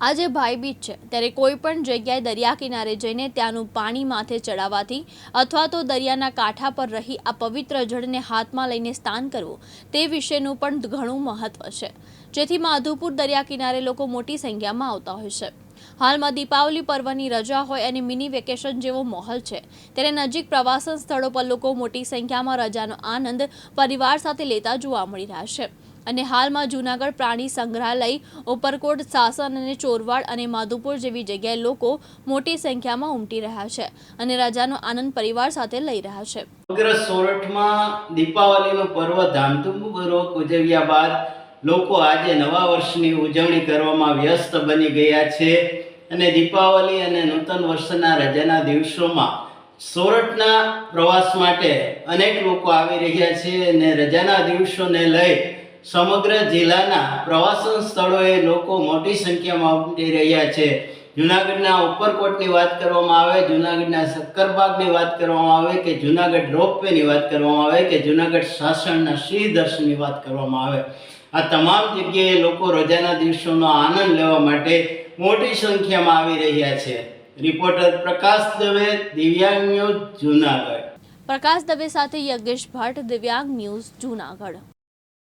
આજે ભાઈબીજ છે. ત્યારે કોઈ પણ જગ્યાએ દરિયા કિનારે જઈને ત્યાંનું પાણી માથે ચડાવવાથી અથવા તો દરિયાના કાંઠા પર રહી આ પવિત્ર જળને હાથમાં લઈને સ્નાન કરવું, તે વિશેનું પણ ઘણું મહત્વ છે. જેથી માધુપુર દરિયા કિનારે લોકો મોટી સંખ્યામાં આવતા હોય છે. હાલમાં દીપાવલી પર્વની રજા હોય અને મિની વેકેશન જેવો માહોલ છે. ત્યારે નજીક પ્રવાસન સ્થળો પર લોકો મોટી સંખ્યામાં રજાનો આનંદ પરિવાર સાથે લેતા જોવા મળી રહ્યા છે. અને હાલમાં જૂનાગઢ પ્રાણી સંગ્રહાલય, ઉપરકોટ સાસણ અને ચોરવાડ અને માધુપુર જેવી જગ્યાએ લોકો મોટી સંખ્યામાં ઉમટી રહ્યા છે અને રજાનો આનંદ પરિવાર સાથે લઈ રહ્યા છે. સમગ્ર સોરઠમાં દીપાવલીનો પર્વ ધામધૂમપૂર્વક ઉજવ્યા બાદ લોકો આજે નવા વર્ષની ઉજવણી કરવામાં વ્યસ્ત બની ગયા છે અને દીપાવલી અને નૂતન વર્ષના રજાના દિવસોમાં સોરઠના પ્રવાસ માટે અનેક લોકો આવી રહ્યા છે અને રજાના દિવસોને લઈ સમગ્ર જિલ્લાના પ્રવાસન સ્થળોએ લોકો મોટી સંખ્યામાં ઉમટી રહ્યા છે. જુનાગઢના ઉપરકોટની વાત કરવામાં આવે, જુનાગઢના શક્કરબાગની વાત કરવામાં આવે કે જુનાગઢ રોપવેની વાત કરવામાં આવે કે જુનાગઢ સાસણના સિંહ દર્શનની વાત કરવામાં આવે. આ તમામ જગ્યાએ લોકો રજાના દિવસોનો આનંદ લેવા માટે મોટી સંખ્યામાં આવી રહ્યા છે. રિપોર્ટર પ્રકાશ દવે, દિવ્યાંગ ન્યૂઝ જુનાગઢ. પ્રકાશ દવે સાથે યજ્ઞેશ ભટ્ટ, દિવ્યાંગ ન્યૂઝ જૂનાગઢ.